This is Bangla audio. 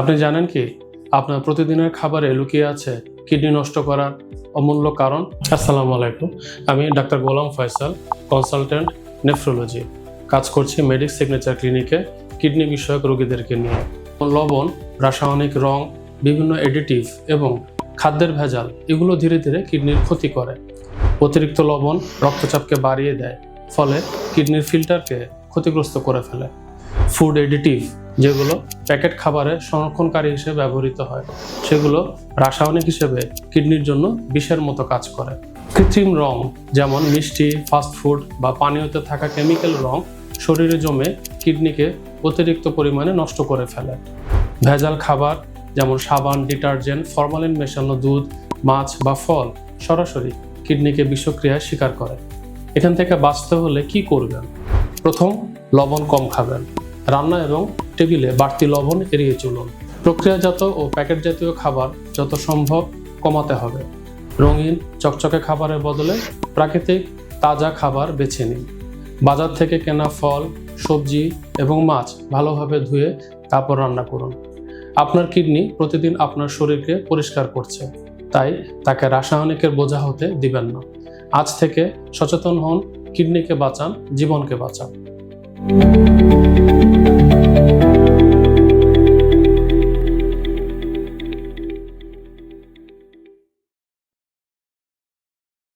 আপনি জানেন কি? আপনার প্রতিদিনের খাবারে লুকিয়ে আছে কিডনি নষ্ট করার অমূল্য কারণ? আসসালামু আলাইকুম। আমি doctor Golam Faisal consultant nephrology কাজ করছি মেডিক সিগনেচার ক্লিনিকে কিডনি বিষয়ক রোগীদেরকে নিয়ে। লবণ, রাসায়নিক রং, বিভিন্ন এডিটিভ এবং খাদ্যের ভেজাল, এগুলো ধীরে ধীরে কিডনির ক্ষতি করে। অতিরিক্ত লবণ রক্তচাপকে বাড়িয়ে দেয়, ফলে কিডনির ফিল্টারকে ক্ষতিগ্রস্ত করে ফেলে। ফুড এডিটিভ যেগুলো প্যাকেট খাবারে সংরক্ষণকারী হিসেবে ব্যবহৃত হয়। সেগুলো রাসায়নিক হিসেবে কিডনির জন্য বিষের মতো কাজ করে। কৃত্রিম রং, যেমন মিষ্টি ফাস্ট ফুড বা পানীয়তে থাকা কেমিক্যাল রং, শরীরে জমে কিডনিকে অতিরিক্ত পরিমাণে নষ্ট করে ফেলে। ভেজাল খাবার, যেমন সাবান, ডিটারজেন্ট, ফরমালিন মেশানো দুধ, মাছ বা ফল সরাসরি কিডনিকে বিষক্রিয়ায় শিকার করে। এখান থেকে বাঁচতে হলে কি করবেন? প্রথম, লবণ কম খাবেন। রান্না এবং টেবিলে বাড়তি লবণ এড়িয়ে চলুন। প্রক্রিয়াজাত ও প্যাকেট জাতীয় খাবার যত সম্ভব কমাতে হবে। রঙিন, চকচকে খাবারের বদলে প্রাকৃতিক, তাজা খাবার বেছে নিন। বাজার থেকে কেনা ফল, সবজি এবং মাছ ভালোভাবে ধুয়ে তারপর রান্না করুন। আপনার কিডনি প্রতিদিন আপনার শরীরকে পরিষ্কার করছে, তাই তাকে রাসায়নিকের বোঝা হতে দিবেন না। আজ থেকে সচেতন হন, কিডনিকে বাঁচান, জীবনকে বাঁচান। Thank you.